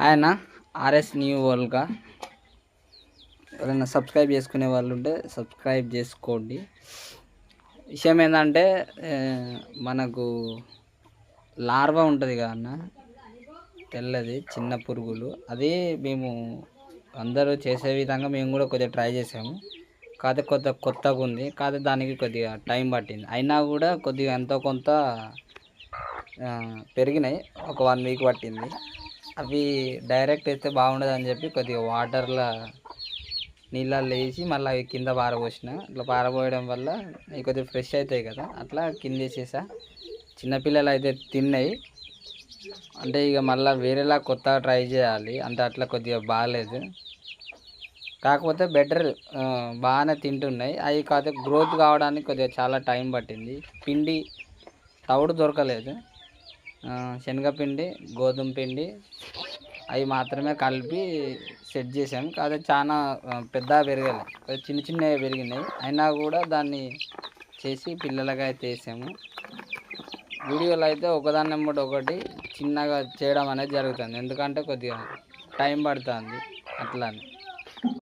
ఆయన RS new వరల్డ్గా. ఎవరైనా subscribe చేసుకునే వాళ్ళు ఉంటే సబ్స్క్రైబ్ చేసుకోండి. విషయం ఏంటంటే మనకు లార్వా ఉంటుంది కదా అన్న తెల్లది చిన్న పురుగులు. అది మేము అందరూ చేసే విధంగా మేము కూడా కొద్దిగా ట్రై చేసాము. కాకపోతే కొత్త కొత్తగా ఉంది. కాకపోతే దానికి కొద్దిగా టైం పట్టింది. అయినా కూడా కొద్దిగా ఎంతో కొంత పెరిగినాయి. ఒక వన్ వీక్ పట్టింది. అవి డైరెక్ట్ అయితే బాగుండదు అని చెప్పి కొద్దిగా వాటర్లో నీళ్ళల్లో వేసి మళ్ళీ అవి కింద పారబోసిన. ఇట్లా పారబోయడం వల్ల అవి కొద్దిగా ఫ్రెష్ అవుతాయి కదా. అట్లా కింద వేసేసా. చిన్నపిల్లలు అయితే తిన్నాయి. అంటే ఇక మళ్ళీ వేరేలా కొత్తగా ట్రై చేయాలి. అంటే అట్లా కొద్దిగా బాగాలేదు కాకపోతే బెటర్ బాగానే తింటున్నాయి. అవి కాకపోతే గ్రోత్ కావడానికి కొద్దిగా చాలా టైం పట్టింది. పిండి తవుడు దొరకలేదు. శనగపిండి గోధుమ పిండి అవి మాత్రమే కలిపి సెట్ చేసాము కాదు చాలా పెద్ద పెద్దగా చిన్న చిన్నవి పెరిగినాయి. అయినా కూడా దాన్ని చేసి పిల్లలకి అయితే వేసాము. వీడియోలో అయితే ఒకదాన్ని వెంబడి ఒకటి చిన్నగా చేయడం అనేది జరుగుతుంది. ఎందుకంటే కొద్దిగా టైం పడుతుంది అట్లా